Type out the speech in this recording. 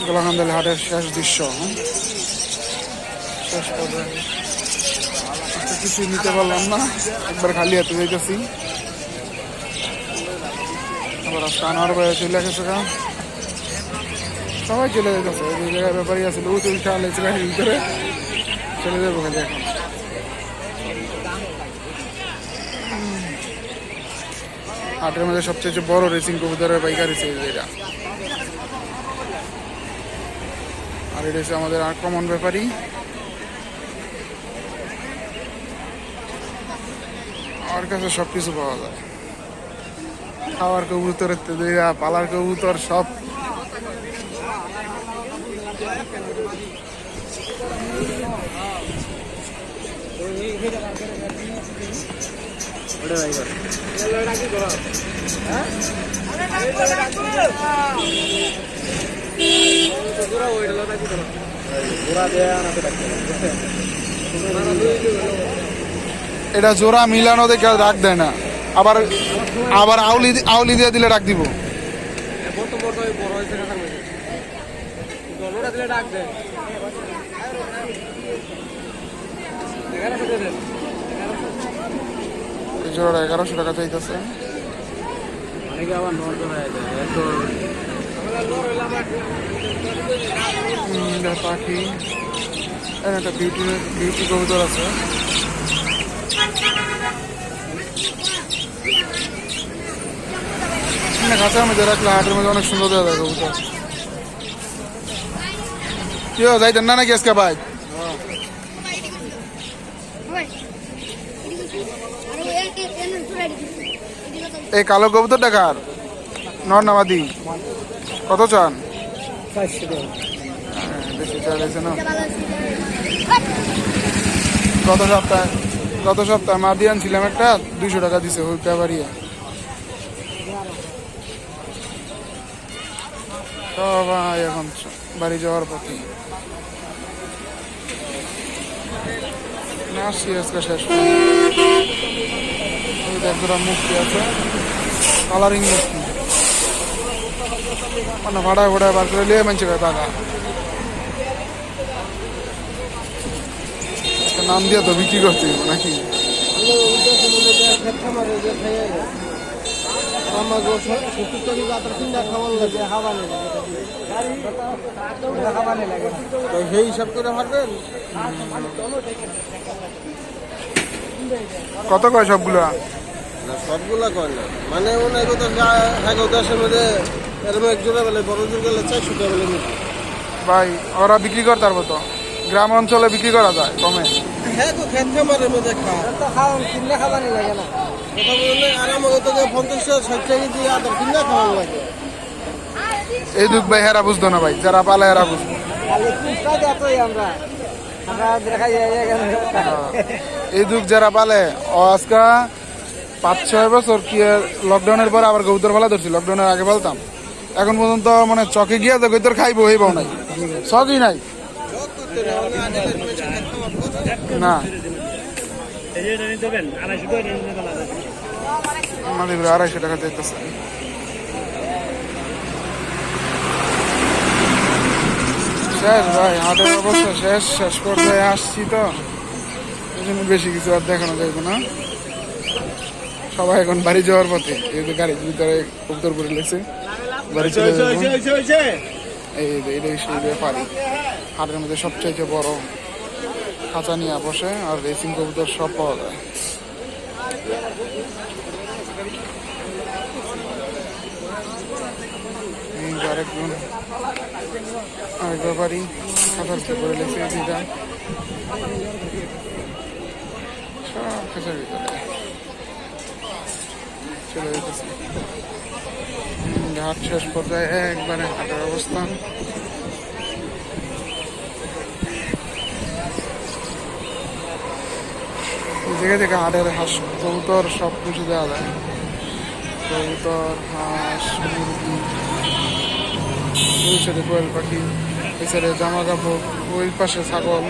গোলাকান্দালি হাটের শেষ দৃশ্য হ্যাঁ? শেষ পর্যায়ে। কিছু নিতে পারলাম না। একবার খালি হাতে যাইতেছি। আবার আজকে আনার বাইরে চলে গেছে গা। সবাই চলে যেতেছে ওই জায়গায় ব্যাপারই আছে ও তো উঠে আলাইছে গাড়ির ভিতরে চলে যাব খালি এখন। হাটের মধ্যে সবচেয়ে বড় রেসিং কবুতরের পাইকারি সেল এটা আর এটা হচ্ছে আমাদের আর কমন ব্যাপারই। আমার কাছে সব কিছু পাওয়া যায়। খাওয়ার কবুতরের থেকে পালার কবুতর সব। এটা জোড়া মিলানো দেখে রাখ দেয় না। আবার আবার আউলি আউলি দিয়ে দিলে রাখ দিব। এগারোশো টাকা চাইতেছে। আবার এত পাখি। একটা বিউটি বিউটি কবুতর আছে। খাঁচার মধ্যে রাখলে হাটের মধ্যে অনেক সুন্দর দেখা যায় কবুতর। কি হো, যাইতেন না নাকি আজকে এই কালো কবুতর দেখার নর কত চান? হ্যাঁ, বেশি চাইছে না? গত সপ্তাহে গত সপ্তাহে মাদি আনছিলাম একটা দুইশো টাকা দিছে ওইটা বাড়িয়ে সবাই এখন বাড়ি যাওয়ার পথে। না শেষ ওই দুটা মুক্তি আছে কালারিং মুক্তি। বার করে লিয়ে মানছে টাকা একটা নাম দিয়ে তো বিক্রি করতে নাকি সেই হিসাব করে পারবেন কত কয় সবগুলা সবগুলা কয় না মানে ওনার কথা দশের মধ্যে এরকম এক জোড়া বেলে বড় জোর গেলে চারশো টাকা বেলে ভাই ওরা বিক্রি করতে পারব তো গ্রাম অঞ্চলে বিক্রি করা যায় কমে। হ্যাঁ তো খেত খামারের মধ্যে খাওয়া খাওয়া কিনলে খাবারই লাগে না। কথা বললে আরাম তো পঞ্চাশ ষাট টাকা দিয়ে আদর কিনলে খাওয়া লাগে। এই দুঃখ ভাই হেরা বুঝতো না ভাই যারা পালে হেরা বুঝতো। যায় এই দুঃখ যারা পালে আজকা পাঁচ ছয় বছর কি লকডাউনের পর আবার গৌতর ফেলা ধরছি। লকডাউনের আগে ফেলতাম এখন পর্যন্ত মানে চকে গিয়া তো তোর খাইবো হইবাও নাই। চকই নাই। না। আড়াইশো টাকা চাইতেছে। শেষ ভাই, হাটের অবস্থা শেষ শেষ পর্যায়ে আসছি তো। এই জন্য বেশি কিছু আর দেখানো যাইবে না। সবাই এখন বাড়ি যাওয়ার পথে, এই যে গাড়ির ভিতরে উত্তর করে লেগেছে বাড়ি চলে যাব এই এটাই ব্যাপারই। হাটের মধ্যে সবচাইতে বড় খাঁচা নিয়ে বসে আর রেসিং কবুতর সব পাওয়া যায়। আরেকজন আরেক ব্যাপারই খাঁচার ভিতরে লেগেছে যেটা সব খাঁচার ভিতরে। চলে যেতেছে। ঘাট শেষ পর্যায়ে একবারে হাটের অবস্থান। জায়গা থেকে হাটের হাঁস, কবুতর সব কিছু দেওয়া যায়। কবুতর, হাঁস, মুরগি ওই সাইডে কোয়েল পাখি সাইডে জামা কাপড়, ওই পাশে ছাগল।